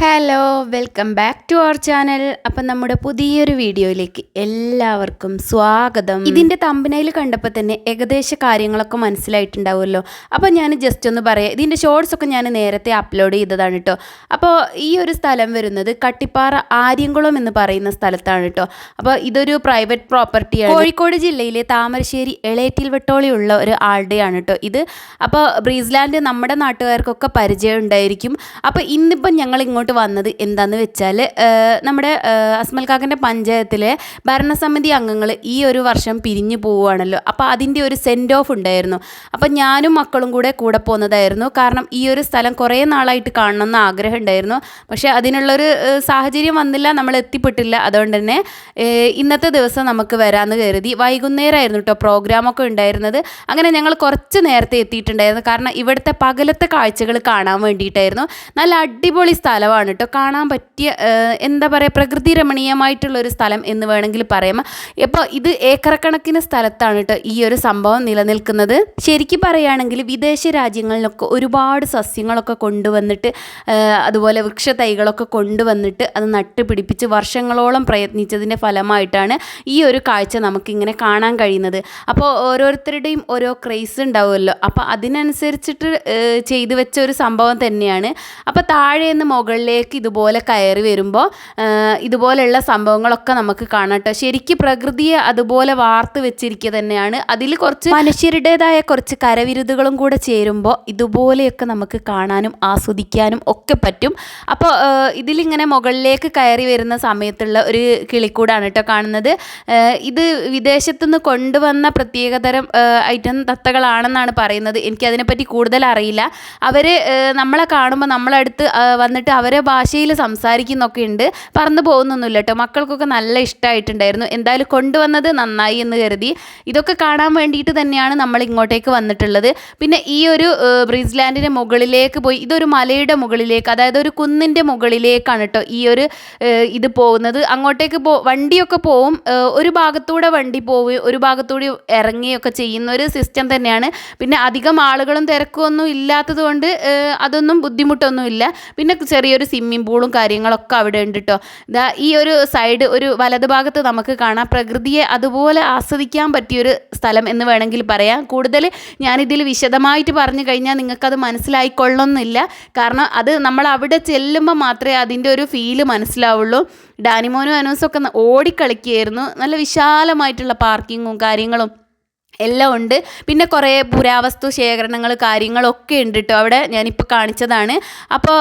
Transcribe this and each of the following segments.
Hello welcome back to our channel അപ്പം നമ്മുടെ പുതിയൊരു വീഡിയോയിലേക്ക് എല്ലാവർക്കും സ്വാഗതം. ഇതിന്റെ തമ്പനയിൽ കണ്ടപ്പോൾ തന്നെ ഏകദേശ കാര്യങ്ങളൊക്കെ മനസ്സിലായിട്ടുണ്ടാവുമല്ലോ. അപ്പോൾ ഞാൻ ജസ്റ്റ് ഒന്ന് പറയാം. ഇതിന്റെ ഷോർട്സ് ഒക്കെ ഞാൻ നേരത്തെ അപ്ലോഡ് ചെയ്തതാണ് കേട്ടോ അപ്പോൾ ഈ ഒരു സ്ഥലം വരുന്നത് കട്ടിപ്പാറ ആര്യംകുളം എന്ന് പറയുന്ന സ്ഥലത്താണ് കേട്ടോ അപ്പോൾ ഇതൊരു പ്രൈവറ്റ് പ്രോപ്പർട്ടിയാണ് കോഴിക്കോട് ജില്ലയിലെ താമരശ്ശേരി എളേറ്റിൽ വെട്ടോളിയുള്ള ഒരു ആളുടെയാണ് കേട്ടോ ഇത്. അപ്പോൾ ബ്രീസ്ലാൻഡ് നമ്മുടെ നാട്ടുകാർക്കൊക്കെ പരിചയം ഉണ്ടായിരിക്കും. അപ്പോൾ ഇന്നിപ്പം ഞങ്ങൾ ഇങ്ങോട്ട് വന്നത് എന്താന്ന് വെച്ചാൽ നമ്മുടെ അസ്മൽ കാക്കന്റെ പഞ്ചായത്തിലെ ഭരണസമിതി അംഗങ്ങൾ ഈ ഒരു വർഷം പിരിഞ്ഞു പോവുകയാണല്ലോ. അപ്പോൾ അതിന്റെ ഒരു സെൻഡ് ഓഫ് ഉണ്ടായിരുന്നു. അപ്പോൾ ഞാനും മക്കളും കൂടെ കൂടെ പോകുന്നതായിരുന്നു കാരണം ഈ ഒരു സ്ഥലം കുറേ നാളായിട്ട് കാണണമെന്ന് ആഗ്രഹം ഉണ്ടായിരുന്നു. പക്ഷേ അതിനുള്ളൊരു സാഹചര്യം വന്നില്ല നമ്മൾ എത്തിപ്പെട്ടില്ല. അതുകൊണ്ട് തന്നെ ഇന്നത്തെ ദിവസം നമുക്ക് വരാമെന്ന് കരുതി വൈകുന്നേരമായിരുന്നു കേട്ടോ പ്രോഗ്രാമൊക്കെ ഉണ്ടായിരുന്നത്. അങ്ങനെ ഞങ്ങൾ കുറച്ച് നേരത്തെ എത്തിയിട്ടുണ്ടായിരുന്നു. കാരണം ഇവിടുത്തെ പകലത്തെ കാഴ്ചകൾ കാണാൻ വേണ്ടിയിട്ടായിരുന്നു. നല്ല അടിപൊളി സ്ഥലമാണ് കേട്ടോ കാണാൻ പറ്റിയ എന്താ പറയുക പ്രകൃതി രമണീയമായിട്ടുള്ള ഒരു സ്ഥലം എന്ന് വേണമെങ്കിൽ പറയാം. ഇപ്പോൾ ഇത് ഏക്കറക്കണക്കിന് സ്ഥലത്താണ് കേട്ടോ ഈ ഒരു സംഭവം നിലനിൽക്കുന്നത്. ശരിക്കും പറയുകയാണെങ്കിൽ വിദേശ രാജ്യങ്ങളിലൊക്കെ ഒരുപാട് സസ്യങ്ങളൊക്കെ കൊണ്ടുവന്നിട്ട് അതുപോലെ അതുപോലെ വൃക്ഷതൈകളൊക്കെ കൊണ്ടുവന്നിട്ട് അത് നട്ടുപിടിപ്പിച്ച് വർഷങ്ങളോളം പ്രയത്നിച്ചതിന്റെ ഫലമായിട്ടാണ് ഈ ഒരു കാഴ്ച നമുക്കിങ്ങനെ കാണാൻ കഴിയുന്നത്. അപ്പോൾ ഓരോരുത്തരുടെയും ഓരോ ക്രേസ് ഉണ്ടാവുമല്ലോ. അപ്പോൾ അതിനനുസരിച്ചിട്ട് ചെയ്തു വെച്ച ഒരു സംഭവം തന്നെയാണ്. അപ്പോൾ താഴെ നിന്ന് മുകളിലേക്ക് ഇതുപോലെ കയറി വരുമ്പോൾ ഇതുപോലെയുള്ള സംഭവങ്ങളൊക്കെ നമുക്ക് കാണാം കേട്ടോ ശരിക്കും പ്രകൃതിയെ അതുപോലെ വാർത്ത് വെച്ചിരിക്കുക തന്നെയാണ്. അതിൽ കുറച്ച് മനുഷ്യരുടേതായ കുറച്ച് കരവിരുതുകളും കൂടെ ചേരുമ്പോൾ ഇതുപോലെയൊക്കെ നമുക്ക് കാണാനും ആസ്വദിക്കാനും ഒക്കെ പറ്റും. അപ്പോൾ ഇതിലിങ്ങനെ മുകളിലേക്ക് കയറി വരുന്ന സമയത്തുള്ള ഒരു കിളിക്കൂടാണ് കേട്ടോ കാണുന്നത്. ഇത് വിദേശത്തുനിന്ന് കൊണ്ടുവന്ന പ്രത്യേകതരം ഐറ്റം തത്തകളാണെന്നാണ് പറയുന്നത്. എനിക്കതിനെപ്പറ്റി കൂടുതൽ അറിയില്ല. അവർ നമ്മളെ കാണുമ്പോൾ നമ്മളടുത്ത് വന്നിട്ട് വന്നിട്ട് അവരെ ഭാഷയിൽ സംസാരിക്കുന്നൊക്കെ ഉണ്ട്. പറന്നു പോകുന്നൊന്നുമില്ല കേട്ടോ. മക്കൾക്കൊക്കെ നല്ല ഇഷ്ടമായിട്ടുണ്ടായിരുന്നു എന്തായാലും കൊണ്ടുവന്നത് നന്നായി എന്ന് കരുതി. ഇതൊക്കെ കാണാൻ വേണ്ടിയിട്ട് തന്നെയാണ് നമ്മൾ ഇങ്ങോട്ടേക്ക് വന്നിട്ടുള്ളത്. പിന്നെ ഈ ഒരു ഏഹ്, ബ്രീസ്ലാൻഡിന്റെ മുകളിലേക്ക് പോയി ഇതൊരു മലയുടെ മുകളിലേക്ക് അതായത് ഒരു കുന്നിന്റെ മുകളിലേക്കാണ് കേട്ടോ ഈ ഒരു ഇത് പോകുന്നത്. അങ്ങോട്ടേക്ക് പോ വണ്ടിയൊക്കെ പോവും ഒരു ഭാഗത്തൂടെ വണ്ടി പോവുകയും ഒരു ഭാഗത്തൂടെ ഇറങ്ങുകയൊക്കെ ചെയ്യുന്ന ഒരു സിസ്റ്റം തന്നെയാണ്. പിന്നെ അധികം ആളുകളും തിരക്കൊന്നും ഇല്ലാത്തത് കൊണ്ട് അതൊന്നും ബുദ്ധിമുട്ടൊന്നുമില്ല. പിന്നെ ചെറിയൊരു സ്വിമ്മിംഗ് പൂളും കാര്യങ്ങളൊക്കെ അവിടെ ഉണ്ട് കേട്ടോ ഇതാ ഈ ഒരു സൈഡ് ഒരു വലത് ഭാഗത്ത് നമുക്ക് കാണാം. പ്രകൃതിയെ അതുപോലെ ആസ്വദിക്കാൻ പറ്റിയൊരു സ്ഥലം എന്ന് വേണമെങ്കിൽ പറയാം. കൂടുതൽ ഞാനിതിൽ വിശദമായിട്ട് പറഞ്ഞു കഴിഞ്ഞാൽ നിങ്ങൾക്കത് മനസ്സിലായിക്കൊള്ളണമെന്നില്ല. കാരണം അത് നമ്മൾ അവിടെ ചെല്ലുമ്പോൾ മാത്രമേ അതിന്റെ ഒരു ഫീൽ മനസ്സിലാവുള്ളൂ. ഡാനിമോനും അനൂസൊക്കെ ഓടിക്കളിക്കുകയായിരുന്നു. നല്ല വിശാലമായിട്ടുള്ള പാർക്കിങ്ങും കാര്യങ്ങളും. എല്ലാം ഉണ്ട്. പിന്നെ കുറേ പുരാവസ്തു ശേഖരണങ്ങൾ കാര്യങ്ങളൊക്കെ ഉണ്ട് കേട്ടോ അവിടെ ഞാനിപ്പോൾ കാണിച്ചതാണ്. അപ്പോൾ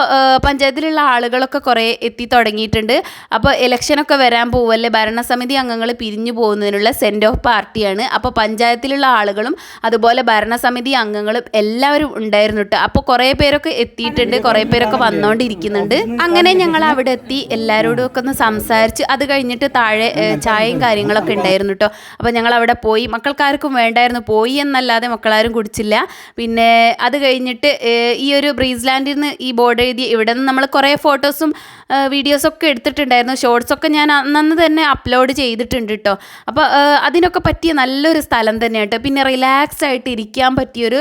പഞ്ചായത്തിലുള്ള ആളുകളൊക്കെ കുറേ എത്തി തുടങ്ങിയിട്ടുണ്ട്. അപ്പോൾ ഇലക്ഷനൊക്കെ വരാൻ പോവല്ലേ? ഭരണസമിതി അംഗങ്ങൾ പിരിഞ്ഞു പോകുന്നതിനുള്ള സെൻഡ് ഓഫ് പാർട്ടിയാണ് അപ്പോൾ പഞ്ചായത്തിലുള്ള ആളുകളും അതുപോലെ ഭരണസമിതി അംഗങ്ങളും എല്ലാവരും ഉണ്ടായിരുന്നു കേട്ടോ അപ്പോൾ കുറേ പേരൊക്കെ എത്തിയിട്ടുണ്ട്. കുറേ പേരൊക്കെ വന്നുകൊണ്ടിരിക്കുന്നുണ്ട് അങ്ങനെ ഞങ്ങൾ അവിടെ എത്തി. എല്ലാവരോടും ഒക്കെ ഒന്ന് സംസാരിച്ച് അത് കഴിഞ്ഞിട്ട് താഴെ ചായയും കാര്യങ്ങളൊക്കെ ഉണ്ടായിരുന്നു കേട്ടോ അപ്പോൾ ഞങ്ങൾ അവിടെ പോയി. മക്കൾക്കാർക്കും വേണ്ടായിരുന്നു പോയി എന്നല്ലാതെ മക്കളാരും കുടിച്ചില്ല. പിന്നെ അത് കഴിഞ്ഞിട്ട് ഈ ഒരു ബ്രീസ്ലാൻഡിൽ നിന്ന് ഈ ബോർഡ് എഴുതി ഇവിടെ നിന്ന് നമ്മൾ കുറേ ഫോട്ടോസും വീഡിയോസൊക്കെ എടുത്തിട്ടുണ്ടായിരുന്നു. ഷോർട്സൊക്കെ ഞാൻ അന്നന്ന് തന്നെ അപ്ലോഡ് ചെയ്തിട്ടുണ്ട് കേട്ടോ അപ്പോൾ അതിനൊക്കെ പറ്റിയ നല്ലൊരു സ്ഥലം തന്നെ കേട്ടോ പിന്നെ റിലാക്സ് ആയിട്ട് ഇരിക്കാൻ പറ്റിയൊരു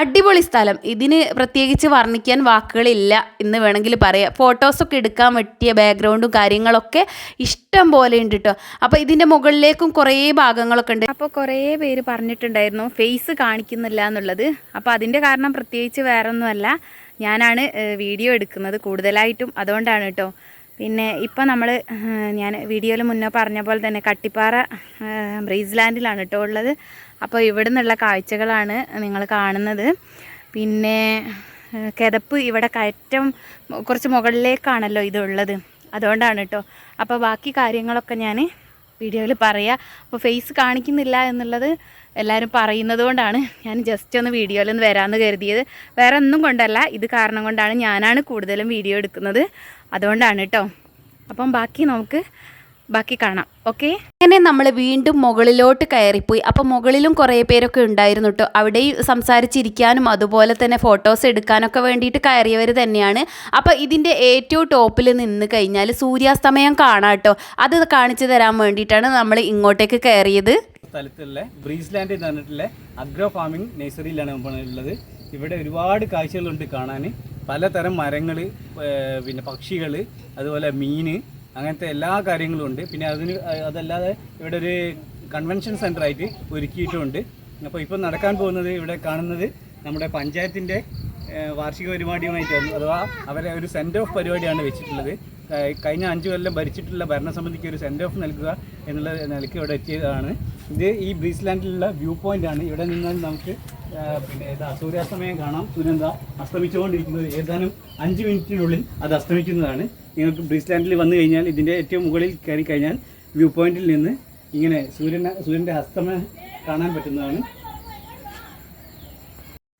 അടിപൊളി സ്ഥലം. ഇതിന് പ്രത്യേകിച്ച് വർണിക്കാൻ വാക്കുകളില്ല എന്ന് വേണമെങ്കിൽ പറയാം. ഫോട്ടോസൊക്കെ എടുക്കാൻ പറ്റിയ ബാക്ക്ഗ്രൗണ്ടും കാര്യങ്ങളൊക്കെ ഇഷ്ടം പോലെ ഉണ്ട് കേട്ടോ അപ്പോൾ ഇതിന്റെ മുകളിലേക്കും കുറേ ഭാഗങ്ങളൊക്കെ ഉണ്ട്. അപ്പോൾ കുറേ പേര് പറഞ്ഞിട്ടുണ്ടായിരുന്നു ഫേസ് കാണിക്കുന്നില്ല എന്നുള്ളത്. അപ്പോൾ അതിന്റെ കാരണം പ്രത്യേകിച്ച് വേറെ ഒന്നുമല്ല ഞാനാണ് വീഡിയോ എടുക്കുന്നത് കൂടുതലായിട്ടും. അതുകൊണ്ടാണ് കേട്ടോ പിന്നെ ഇപ്പം നമ്മൾ ഞാൻ വീഡിയോയിൽ മുന്നേ പറഞ്ഞ പോലെ തന്നെ കട്ടിപ്പാറ ബ്രീസ്ലാൻഡിലാണ് കേട്ടോ ഉള്ളത്. അപ്പോൾ ഇവിടെ നിന്നുള്ള കാഴ്ചകളാണ് നിങ്ങൾ കാണുന്നത്. പിന്നെ കിതപ്പ് ഇവിടെ കയറ്റം കുറച്ച് മുകളിലേക്കാണല്ലോ ഇതുള്ളത് അതുകൊണ്ടാണ് കേട്ടോ അപ്പോൾ ബാക്കി കാര്യങ്ങളൊക്കെ ഞാൻ വീഡിയോയിൽ പറയാം. അപ്പോൾ ഫേസ് കാണിക്കുന്നില്ല എന്നുള്ളത് എല്ലാവരും പറയുന്നത് കൊണ്ടാണ് ഞാൻ ജസ്റ്റ് ഒന്ന് വീഡിയോയിൽ ഒന്ന് വരാമെന്ന് കരുതിയത്. വേറെ ഒന്നും കൊണ്ടല്ല. ഇത് കാരണം കൊണ്ടാണ് ഞാനാണ് കൂടുതലും വീഡിയോ എടുക്കുന്നത്. അതുകൊണ്ടാണ് കേട്ടോ അപ്പം ബാക്കി നമുക്ക് ബാക്കി കാണാം. ഓക്കെ? അങ്ങനെ നമ്മൾ വീണ്ടും മുകളിലോട്ട് കയറിപ്പോയി. അപ്പോൾ മുകളിലും കുറേ പേരൊക്കെ ഉണ്ടായിരുന്നു കേട്ടോ അവിടെയും സംസാരിച്ചിരിക്കാനും അതുപോലെ തന്നെ ഫോട്ടോസ് എടുക്കാനൊക്കെ വേണ്ടിയിട്ട് കയറിയവർ തന്നെയാണ്. അപ്പോൾ ഇതിന്റെ ഏറ്റവും ടോപ്പിൽ നിന്ന് കഴിഞ്ഞാൽ സൂര്യാസ്തമയം കാണാം കേട്ടോ അത് കാണിച്ചു തരാൻ വേണ്ടിയിട്ടാണ് നമ്മൾ ഇങ്ങോട്ടേക്ക് കയറിയത്. സ്ഥലത്തുള്ള ബ്രീസ്ലാൻഡ് എന്ന് പറഞ്ഞിട്ടുള്ള അഗ്രോ ഫാമിംഗ് നഴ്സറിയിലാണ് നമ്മൾ ഉള്ളത്. ഇവിടെ ഒരുപാട് കാഴ്ചകളുണ്ട് കാണാൻ പലതരം മരങ്ങൾ പിന്നെ പക്ഷികൾ അതുപോലെ മീൻ അങ്ങനത്തെ എല്ലാ കാര്യങ്ങളും ഉണ്ട്. പിന്നെ അതിന് അതല്ലാതെ ഇവിടെ ഒരു കൺവെൻഷൻ സെന്റർ ആയിട്ട് ഒരുക്കിയിട്ടുമുണ്ട് അപ്പോൾ ഇപ്പോൾ നടക്കാൻ പോകുന്നത് ഇവിടെ കാണുന്നത് നമ്മുടെ പഞ്ചായത്തിന്റെ വാർഷിക പരിപാടിയുമായിട്ടാണ് അഥവാ അവരെ ഒരു സെൻഡ് ഓഫ് പരിപാടിയാണ് വെച്ചിട്ടുള്ളത്. കഴിഞ്ഞ അഞ്ച് കൊല്ലം ഭരിച്ചിട്ടുള്ള ഭരണസമിതിക്ക് ഒരു സെൻഡ് ഓഫ് നൽകുക എന്നുള്ള നിലയ്ക്ക് ഇവിടെ എത്തിയതാണ്. ഇത് ഈ ബ്രീസ്ലാൻഡിലുള്ള വ്യൂ പോയിന്റ് ആണ്. ഇവിടെ നിന്നാൽ നമുക്ക് പിന്നെ ഇതാ സൂര്യാസ്തമയം കാണാം. സൂര്യൻ ദാ അസ്തമിച്ചുകൊണ്ടിരിക്കുന്നത്. ഏതാനും അഞ്ച് മിനിറ്റിനുള്ളിൽ അത് അസ്തമിക്കുന്നതാണ്. നിങ്ങൾക്ക് ബ്രീസ്ലാൻഡിൽ വന്നു കഴിഞ്ഞാൽ ഇതിന്റെ ഏറ്റവും മുകളിൽ കയറി കഴിഞ്ഞാൽ വ്യൂ പോയിന്റിൽ നിന്ന് ഇങ്ങനെ സൂര്യനെ സൂര്യന്റെ അസ്തമയം കാണാൻ പറ്റുന്നതാണ്.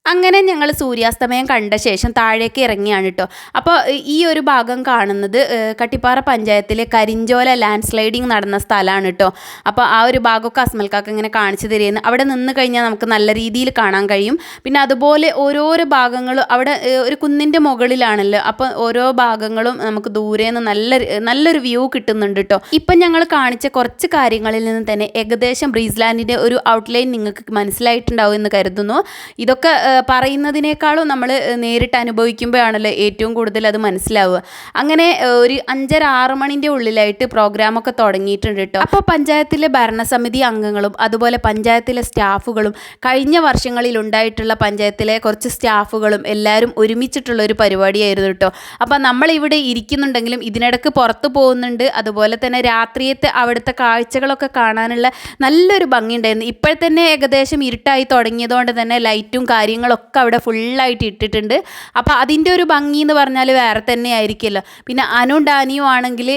അങ്ങനെ ഞങ്ങൾ സൂര്യാസ്തമയം കണ്ട ശേഷം താഴേക്ക് ഇറങ്ങിയാണ് കേട്ടോ അപ്പോൾ ഈ ഒരു ഭാഗം കാണുന്നത് കട്ടിപ്പാറ പഞ്ചായത്തിലെ കരിഞ്ചോല ലാൻഡ് സ്ലൈഡിങ് നടന്ന സ്ഥലമാണ് കേട്ടോ അപ്പോൾ ആ ഒരു ഭാഗമൊക്കെ അസ്മൽക്കാക്ക് ഇങ്ങനെ കാണിച്ചു തരുന്നു. അവിടെ നിന്ന് കഴിഞ്ഞാൽ നമുക്ക് നല്ല രീതിയിൽ കാണാൻ കഴിയും. പിന്നെ അതുപോലെ ഓരോരോ ഭാഗങ്ങളും അവിടെ ഒരു കുന്നിന്റെ മുകളിലാണല്ലോ. അപ്പോൾ ഓരോ ഭാഗങ്ങളും നമുക്ക് ദൂരെ നിന്ന് നല്ല നല്ലൊരു വ്യൂ കിട്ടുന്നുണ്ട് കേട്ടോ ഇപ്പം ഞങ്ങൾ കാണിച്ച കുറച്ച് കാര്യങ്ങളിൽ നിന്ന് തന്നെ ഏകദേശം ബ്രീസ്ലാൻഡിന്റെ ഒരു ഔട്ട്ലൈൻ നിങ്ങൾക്ക് മനസ്സിലായിട്ടുണ്ടാവും എന്ന് കരുതുന്നു. ഇതൊക്കെ പറയുന്നതിനേക്കാളും നമ്മൾ നേരിട്ട് അനുഭവിക്കുമ്പോഴാണല്ലോ ഏറ്റവും കൂടുതൽ അത് മനസ്സിലാവുക. അങ്ങനെ ഒരു അഞ്ചര ആറ് മണിന്റെ ഉള്ളിലായിട്ട് പ്രോഗ്രാമൊക്കെ തുടങ്ങിയിട്ടുണ്ട് കേട്ടോ. അപ്പോൾ പഞ്ചായത്തിലെ ഭരണസമിതി അംഗങ്ങളും അതുപോലെ പഞ്ചായത്തിലെ സ്റ്റാഫുകളും കഴിഞ്ഞ വർഷങ്ങളിൽ ഉണ്ടായിട്ടുള്ള പഞ്ചായത്തിലെ കുറച്ച് സ്റ്റാഫുകളും എല്ലാവരും ഒരുമിച്ചിട്ടുള്ള ഒരു പരിപാടിയായിരുന്നു കേട്ടോ. അപ്പോൾ നമ്മളിവിടെ ഇരിക്കുന്നുണ്ടെങ്കിലും ഇതിനിടക്ക് പുറത്ത് പോകുന്നുണ്ട്. അതുപോലെ തന്നെ രാത്രിയത്തെ അവിടുത്തെ കാഴ്ചകളൊക്കെ കാണാനുള്ള നല്ലൊരു ഭംഗിയുണ്ടായിരുന്നു. ഇപ്പോഴത്തന്നെ ഏകദേശം ഇരുട്ടായി തുടങ്ങിയതുകൊണ്ട് തന്നെ ലൈറ്റും കാര്യങ്ങളൊക്കെ അവിടെ ഫുള്ളായിട്ട് ഇട്ടിട്ടുണ്ട്. അപ്പോൾ അതിന്റെ ഒരു ഭംഗി എന്ന് പറഞ്ഞാൽ വേറെ തന്നെ ആയിരിക്കുമല്ലോ പിന്നെ അനു ഡാനിയും ആണെങ്കിൽ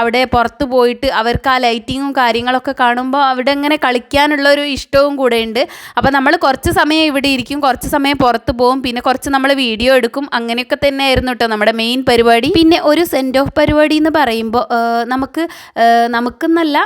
അവിടെ പുറത്ത് പോയിട്ട് അവർക്ക് ആ ലൈറ്റിങ്ങും കാര്യങ്ങളൊക്കെ കാണുമ്പോൾ അവിടെ ഇങ്ങനെ കളിക്കാനുള്ള ഒരു ഇഷ്ടവും കൂടെ ഉണ്ട്. അപ്പോൾ നമ്മൾ കുറച്ച് സമയം ഇവിടെ ഇരിക്കും കുറച്ച് സമയം പുറത്ത് പോകും. പിന്നെ കുറച്ച് നമ്മൾ വീഡിയോ എടുക്കും. അങ്ങനെയൊക്കെ തന്നെ ആയിരുന്നു കേട്ടോ നമ്മുടെ മെയിൻ പരിപാടി. പിന്നെ ഒരു സെൻഡ് ഓഫ് പരിപാടി എന്ന് പറയുമ്പോൾ നമുക്ക് നമുക്കെന്നല്ല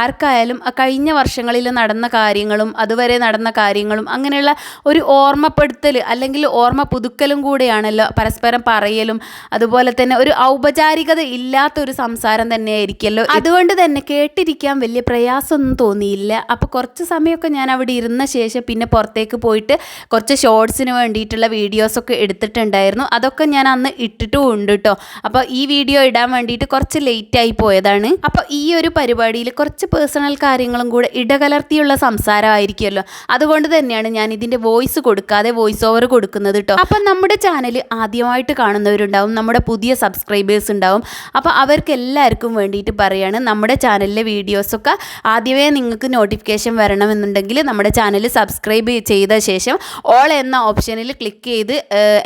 ആർക്കായാലും കഴിഞ്ഞ വർഷങ്ങളിൽ നടന്ന കാര്യങ്ങളും അതുവരെ നടന്ന കാര്യങ്ങളും അങ്ങനെയുള്ള ഒരു ഓർമ്മപ്പെടുത്തൽ അല്ലെങ്കിൽ ഓർമ്മ പുതുക്കലും കൂടെയാണല്ലോ പരസ്പരം പറയലും. അതുപോലെ തന്നെ ഒരു ഔപചാരികത ഇല്ലാത്ത ഒരു സംസാരം തന്നെയായിരിക്കുമല്ലോ അതുകൊണ്ട് തന്നെ കേട്ടിരിക്കാൻ വലിയ പ്രയാസമൊന്നും തോന്നിയില്ല. അപ്പോൾ കുറച്ച് സമയമൊക്കെ ഞാൻ അവിടെ ഇരുന്ന ശേഷം പിന്നെ പുറത്തേക്ക് പോയിട്ട് കുറച്ച് ഷോർട്സിന് വേണ്ടിയിട്ടുള്ള വീഡിയോസൊക്കെ എടുത്തിട്ടുണ്ടായിരുന്നു. അതൊക്കെ ഞാൻ അന്ന് ഇട്ടിട്ടും ഉണ്ട് കേട്ടോ അപ്പോൾ ഈ വീഡിയോ ഇടാൻ വേണ്ടിയിട്ട് കുറച്ച് ലേറ്റായി പോയതാണ്. അപ്പോൾ ഈ ഒരു പരിപാടിയിൽ കുറച്ച് പേഴ്സണൽ കാര്യങ്ങളും കൂടെ ഇടകലർത്തിയുള്ള സംസാരമായിരിക്കുമല്ലോ. അതുകൊണ്ട് തന്നെയാണ് ഞാൻ ഇതിന്റെ വോയിസ് കൊടുക്കാതെ വോയിസ് ഓവർ കൊടുക്കുന്നത് കേട്ടോ അപ്പം നമ്മുടെ ചാനൽ ആദ്യമായിട്ട് കാണുന്നവരുണ്ടാവും നമ്മുടെ പുതിയ സബ്സ്ക്രൈബേഴ്സ് ഉണ്ടാവും. അപ്പോൾ അവർക്ക് എല്ലാവർക്കും വേണ്ടിയിട്ട് പറയുകയാണ് നമ്മുടെ ചാനലിലെ വീഡിയോസൊക്കെ ആദ്യമേ നിങ്ങൾക്ക് നോട്ടിഫിക്കേഷൻ വരണമെന്നുണ്ടെങ്കിൽ നമ്മുടെ ചാനൽ സബ്സ്ക്രൈബ് ചെയ്ത ശേഷം ഓൾ എന്ന ഓപ്ഷനിൽ ക്ലിക്ക് ചെയ്ത്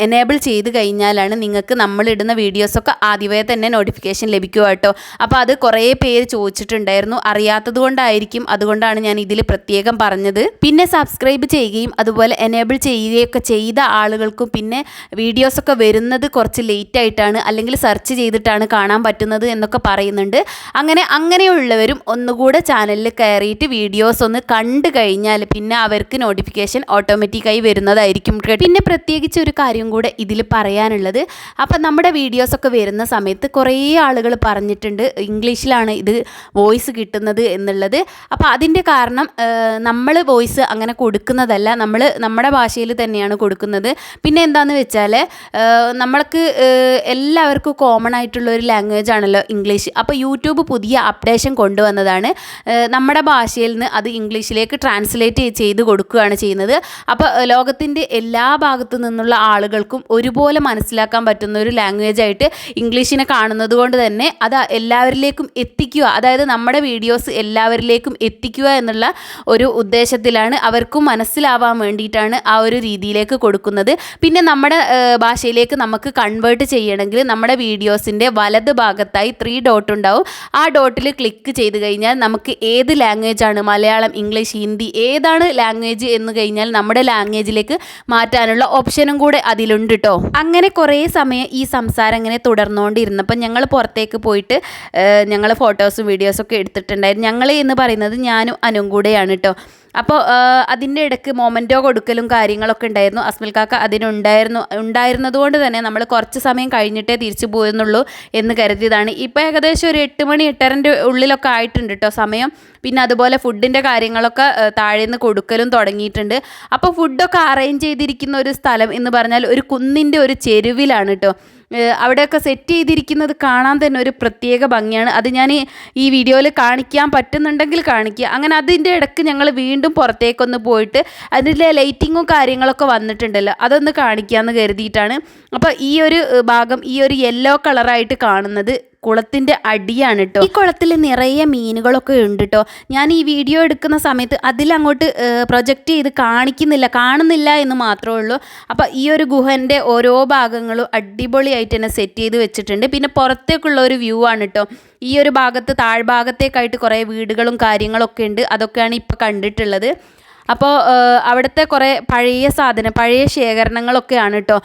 എനേബിൾ ചെയ്ത് കഴിഞ്ഞാലാണ് നിങ്ങൾക്ക് നമ്മളിടുന്ന വീഡിയോസൊക്കെ ആദ്യമേ തന്നെ നോട്ടിഫിക്കേഷൻ ലഭിക്കുക കേട്ടോ അപ്പോൾ അത് കുറേ പേര് ചോദിച്ചിട്ടുണ്ടായിരുന്നു അറിയാത്തത് കൊണ്ടായിരിക്കും അതുകൊണ്ടാണ് ഞാൻ ഇതിൽ പ്രത്യേകം പറഞ്ഞത്. പിന്നെ സബ്സ്ക്രൈബ് ചെയ്യുകയും അതുപോലെ എനേബിൾ ചെയ്യുകയൊക്കെ ചെയ്ത ആളുകൾക്കും പിന്നെ വീഡിയോസൊക്കെ വരുന്നത് കുറച്ച് ലേറ്റ് ആയിട്ടാണ് അല്ലെങ്കിൽ സെർച്ച് ചെയ്തിട്ടാണ് കാണാൻ പറ്റുന്നത് എന്നൊക്കെ പറയുന്നുണ്ട്. അങ്ങനെ അങ്ങനെയുള്ളവരും ഒന്നുകൂടെ ചാനലിൽ കയറിയിട്ട് വീഡിയോസ് ഒന്ന് കണ്ടു കഴിഞ്ഞാൽ പിന്നെ അവർക്ക് നോട്ടിഫിക്കേഷൻ ഓട്ടോമാറ്റിക്കായി വരുന്നതായിരിക്കും. പിന്നെ പ്രത്യേകിച്ച് ഒരു കാര്യം കൂടെ ഇതിൽ പറയാനുള്ളത്. അപ്പം നമ്മുടെ വീഡിയോസൊക്കെ വരുന്ന സമയത്ത് കുറേ ആളുകൾ പറഞ്ഞിട്ടുണ്ട് ഇംഗ്ലീഷിലാണ് ഇത് വോയിസ് കിട്ടുന്നത് എന്നുള്ളത്. അപ്പോൾ അതിന്റെ കാരണം നമ്മൾ വോയിസ് അങ്ങനെ കൊടുക്കുന്നതല്ല. നമ്മൾ നമ്മുടെ ഭാഷയിൽ തന്നെയാണ് കൊടുക്കുന്നത്. പിന്നെ എന്താണെന്ന് വെച്ചാൽ നമ്മൾക്ക് എല്ലാവർക്കും കോമൺ ആയിട്ടുള്ള ഒരു ലാംഗ്വേജ് ആണല്ലോ ഇംഗ്ലീഷ് അപ്പോൾ യൂട്യൂബ് പുതിയ അപ്ഡേഷൻ കൊണ്ടുവന്നതാണ്. നമ്മുടെ ഭാഷയിൽ നിന്ന് അത് ഇംഗ്ലീഷിലേക്ക് ട്രാൻസ്ലേറ്റ് ചെയ്ത് കൊടുക്കുകയാണ് ചെയ്യുന്നത്. അപ്പോൾ ലോകത്തിന്റെ എല്ലാ ഭാഗത്തു നിന്നുള്ള ആളുകൾക്കും ഒരുപോലെ മനസ്സിലാക്കാൻ പറ്റുന്ന ഒരു ലാംഗ്വേജ് ആയിട്ട് ഇംഗ്ലീഷിനെ കാണുന്നത് കൊണ്ട് തന്നെ അത് എല്ലാവരിലേക്കും എത്തിക്കുക അതായത് നമ്മുടെ വീഡിയോസ് എല്ലാവരിലേക്കും എത്തിക്കുക എന്നുള്ള ഒരു ഉദ്ദേശത്തിലാണ് അവർക്കും മനസ്സിലാവാൻ വേണ്ടിയിട്ടാണ് ആ ഒരു രീതിയിലേക്ക് കൊടുക്കുന്നത്. പിന്നെ നമ്മുടെ ഭാഷയിലേക്ക് നമുക്ക് കൺവേർട്ട് ചെയ്യണമെങ്കിൽ നമ്മുടെ വീഡിയോസിന്റെ വലത് ഭാഗത്തായി ത്രീ ഡോട്ട് ഉണ്ടാവും. ആ ഡോട്ടിൽ ക്ലിക്ക് ചെയ്ത് കഴിഞ്ഞാൽ നമുക്ക് ഏത് ലാംഗ്വേജ് ആണ് മലയാളം ഇംഗ്ലീഷ് ഹിന്ദി ഏതാണ് ലാംഗ്വേജ് എന്ന് കഴിഞ്ഞാൽ നമ്മുടെ ലാംഗ്വേജിലേക്ക് മാറ്റാനുള്ള ഓപ്ഷനും കൂടെ അതിലുണ്ട് കേട്ടോ അങ്ങനെ കുറേ സമയം ഈ സംസാരം ഇങ്ങനെ തുടർന്നുകൊണ്ടിരുന്നപ്പോൾ ഞങ്ങൾ പുറത്തേക്ക് പോയിട്ട് ഞങ്ങൾ ഫോട്ടോസും വീഡിയോസൊക്കെ എടുത്തിട്ടുണ്ടായിരുന്നു. ഞങ്ങൾ എന്ന് പറയുന്നത് ഞാനും അനും കൂടെയാണ് കേട്ടോ അപ്പോൾ അതിന്റെ ഇടയ്ക്ക് മൊമെന്റോ കൊടുക്കലും കാര്യങ്ങളൊക്കെ ഉണ്ടായിരുന്നു. അസ്മിൽ കാക്ക അതിനുണ്ടായിരുന്നു ഉണ്ടായിരുന്നത് കൊണ്ട് തന്നെ നമ്മൾ കുറച്ച് സമയം കഴിഞ്ഞിട്ടേ തിരിച്ചു പോയെന്നുള്ളൂ എന്ന് കരുതിയതാണ്. ഇപ്പോൾ ഏകദേശം ഒരു എട്ട് മണി എട്ടരന്റെ ഉള്ളിലൊക്കെ ആയിട്ടുണ്ട് കേട്ടോ സമയം. പിന്നെ അതുപോലെ ഫുഡിന്റെ കാര്യങ്ങളൊക്കെ താഴെ താഴേന്ന് കൊടുക്കലും തുടങ്ങിയിട്ടുണ്ട്. അപ്പോൾ ഫുഡൊക്കെ അറേഞ്ച് ചെയ്തിരിക്കുന്ന ഒരു സ്ഥലം എന്ന് പറഞ്ഞാൽ ഒരു കുന്നിന്റെ ഒരു ചെരുവിലാണ് കേട്ടോ. അവിടെയൊക്കെ സെറ്റ് ചെയ്തിരിക്കുന്നത് കാണാൻ തന്നെ ഒരു പ്രത്യേക ഭംഗിയാണ്. അത് ഞാൻ ഈ- വീഡിയോയിൽ കാണിക്കാൻ പറ്റുന്നുണ്ടെങ്കിൽ കാണിക്കുക. അങ്ങനെ അതിന്റെ ഇടയ്ക്ക് ഞങ്ങൾ വീണ്ടും പുറത്തേക്കൊന്ന് പോയിട്ട് അതിന്റെ ലൈറ്റിങ്ങും കാര്യങ്ങളൊക്കെ വന്നിട്ടുണ്ടല്ലോ. അതൊന്ന് കാണിക്കാമെന്ന് കരുതിയിട്ടാണ്. അപ്പോൾ ഈ ഒരു ഭാഗം ഈ ഒരു യെല്ലോ കളറായിട്ട് കാണുന്നത് കുളത്തിന്റെ അടിയാണ് കേട്ടോ ഈ കുളത്തിൽ നിറയെ മീനുകളൊക്കെ ഉണ്ട് കേട്ടോ ഞാൻ ഈ വീഡിയോ എടുക്കുന്ന സമയത്ത് അതിലങ്ങോട്ട് പ്രൊജക്റ്റ് ചെയ്ത് കാണിക്കുന്നില്ല കാണുന്നില്ല എന്ന് മാത്രമേ ഉള്ളൂ. അപ്പോൾ ഈ ഒരു ഗുഹന്റെ ഓരോ ഭാഗങ്ങളും അടിപൊളിയായിട്ട് തന്നെ സെറ്റ് ചെയ്ത് വെച്ചിട്ടുണ്ട്. പിന്നെ പുറത്തേക്കുള്ള ഒരു വ്യൂ ആണ് കേട്ടോ ഈ ഒരു ഭാഗത്ത് താഴ്ഭാഗത്തേക്കായിട്ട് കുറേ വീടുകളും കാര്യങ്ങളൊക്കെ ഉണ്ട്. അതൊക്കെയാണ് ഇപ്പോൾ കണ്ടിട്ടുള്ളത്. അപ്പോൾ അവിടുത്തെ കുറേ പഴയ സാധനം പഴയ ശേഖരണങ്ങളൊക്കെയാണ് കേട്ടോ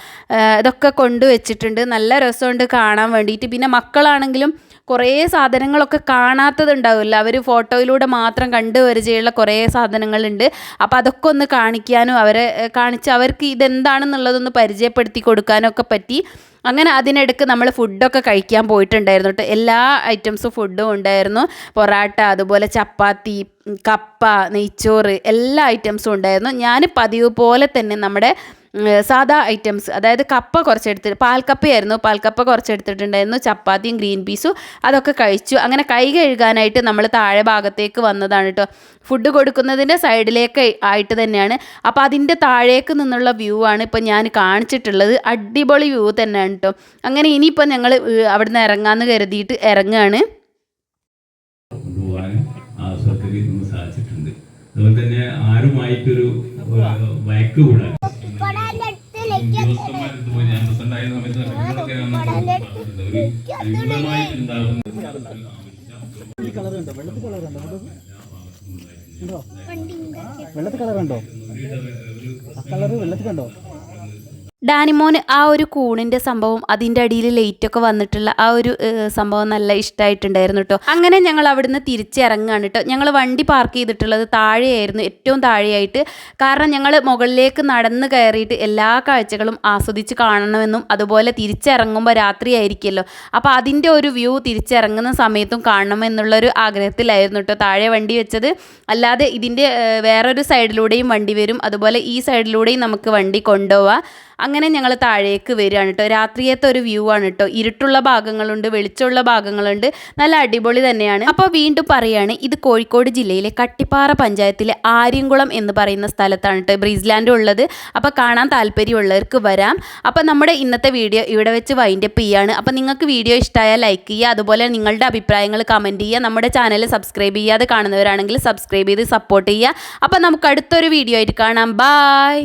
ഇതൊക്കെ കൊണ്ടുവച്ചിട്ടുണ്ട് നല്ല രസമുണ്ട് കാണാൻ വേണ്ടിയിട്ട്. പിന്നെ മക്കളാണെങ്കിലും കുറേ സാധനങ്ങളൊക്കെ കാണാത്തതുണ്ടാവില്ല അവർ ഫോട്ടോയിലൂടെ മാത്രം കണ്ടു പരിചയമുള്ള കുറേ സാധനങ്ങളുണ്ട്. അപ്പോൾ അതൊക്കെ ഒന്ന് കാണിക്കാനും അവരെ കാണിച്ച് അവർക്ക് ഇതെന്താണെന്നുള്ളതൊന്ന് പരിചയപ്പെടുത്തി കൊടുക്കാനൊക്കെ പറ്റി. അങ്ങനെ അതിനിടയ്ക്ക് നമ്മൾ ഫുഡൊക്കെ കഴിക്കാൻ പോയിട്ടുണ്ടായിരുന്നു കേട്ടോ. എല്ലാ ഐറ്റംസും ഫുഡും ഉണ്ടായിരുന്നു. പൊറാട്ട അതുപോലെ ചപ്പാത്തി കപ്പ നെയ്ച്ചോറ് എല്ലാ ഐറ്റംസും ഉണ്ടായിരുന്നു. ഞാൻ പതിവ് പോലെ തന്നെ നമ്മുടെ സാദാ ഐറ്റംസ് അതായത് കപ്പ കുറച്ചെടുത്ത് പാൽക്കപ്പയായിരുന്നു പാൽക്കപ്പ കുറച്ചെടുത്തിട്ടുണ്ടായിരുന്നു ചപ്പാത്തിയും ഗ്രീൻ പീസും അതൊക്കെ കഴിച്ചു. അങ്ങനെ കൈ കഴുകാനായിട്ട് നമ്മൾ താഴെ ഭാഗത്തേക്ക് വന്നതാണ് കേട്ടോ ഫുഡ് കൊടുക്കുന്നതിന്റെ സൈഡിലേക്ക് ആയിട്ട് തന്നെയാണ്. അപ്പോൾ അതിന്റെ താഴേക്ക് നിന്നുള്ള വ്യൂ ആണ് ഇപ്പോൾ ഞാൻ കാണിച്ചിട്ടുള്ളത്. അടിപൊളി വ്യൂ തന്നെയാണ് കേട്ടോ അങ്ങനെ ഇനിയിപ്പോൾ ഞങ്ങൾ അവിടുന്ന് ഇറങ്ങാമെന്ന് കരുതിയിട്ട് ഇറങ്ങുകയാണ് കൊണ്ടുപോകാൻ ആ സാധിച്ചിട്ടുണ്ട്. അതുപോലെ തന്നെ ആരുമായിട്ടൊരു ഞാൻ വെള്ളത്തിൽ കളർ കണ്ടോ? ആ കളർ വെള്ളത്തിൽ കണ്ടോ? ഡാനിമോന് ആ ഒരു കൂണിന്റെ സംഭവം അതിന്റെ അടിയിൽ ലൈറ്റൊക്കെ വന്നിട്ടുള്ള ആ ഒരു സംഭവം നല്ല ഇഷ്ടമായിട്ടുണ്ടായിരുന്നു കേട്ടോ അങ്ങനെ ഞങ്ങൾ അവിടുന്ന് തിരിച്ചിറങ്ങുകയാണ് കേട്ടോ ഞങ്ങൾ വണ്ടി പാർക്ക് ചെയ്തിട്ടുള്ളത് താഴെയായിരുന്നു ഏറ്റവും താഴെയായിട്ട്. കാരണം ഞങ്ങൾ മുകളിലേക്ക് നടന്ന് കയറിയിട്ട് എല്ലാ കാഴ്ചകളും ആസ്വദിച്ച് കാണണമെന്നും അതുപോലെ തിരിച്ചിറങ്ങുമ്പോൾ രാത്രിയായിരിക്കുമല്ലോ. അപ്പോൾ അതിന്റെ ഒരു വ്യൂ തിരിച്ചിറങ്ങുന്ന സമയത്തും കാണണമെന്നുള്ളൊരു ആഗ്രഹത്തിലായിരുന്നു കേട്ടോ താഴെ വണ്ടി വെച്ചത്. അല്ലാതെ ഇതിന്റെ വേറൊരു സൈഡിലൂടെയും വണ്ടി വരും. അതുപോലെ ഈ സൈഡിലൂടെയും നമുക്ക് വണ്ടി കൊണ്ടുപോവാം. അങ്ങനെ ഞങ്ങൾ താഴേക്ക് വരികയാണ് കേട്ടോ രാത്രിയത്തെ ഒരു വ്യൂ ആണ് കേട്ടോ ഇരുട്ടുള്ള ഭാഗങ്ങളുണ്ട് വെളിച്ചമുള്ള ഭാഗങ്ങളുണ്ട്. നല്ല അടിപൊളി തന്നെയാണ്. അപ്പോൾ വീണ്ടും പറയാണ് ഇത് കോഴിക്കോട് ജില്ലയിലെ കട്ടിപ്പാറ പഞ്ചായത്തിലെ ആര്യംകുളം എന്ന് പറയുന്ന സ്ഥലത്താണ് കേട്ടോ ബ്രീസ്ലാൻഡ് ഉള്ളത്. അപ്പോൾ കാണാൻ താല്പര്യമുള്ളവർക്ക് വരാം. അപ്പോൾ നമ്മുടെ ഇന്നത്തെ വീഡിയോ ഇവിടെ വെച്ച് വൈൻഡ് അപ്പ് ചെയ്യാണ്. അപ്പോൾ നിങ്ങൾക്ക് വീഡിയോ ഇഷ്ടമായാൽ ലൈക്ക് ചെയ്യുക. അതുപോലെ നിങ്ങളുടെ അഭിപ്രായങ്ങൾ കമന്റ് ചെയ്യുക. നമ്മുടെ ചാനൽ സബ്സ്ക്രൈബ് ചെയ്യാതെ കാണുന്നവരാണെങ്കിൽ സബ്സ്ക്രൈബ് ചെയ്ത് സപ്പോർട്ട് ചെയ്യുക. അപ്പോൾ നമുക്ക് അടുത്തൊരു വീഡിയോ ആയിട്ട് കാണാം. ബായ്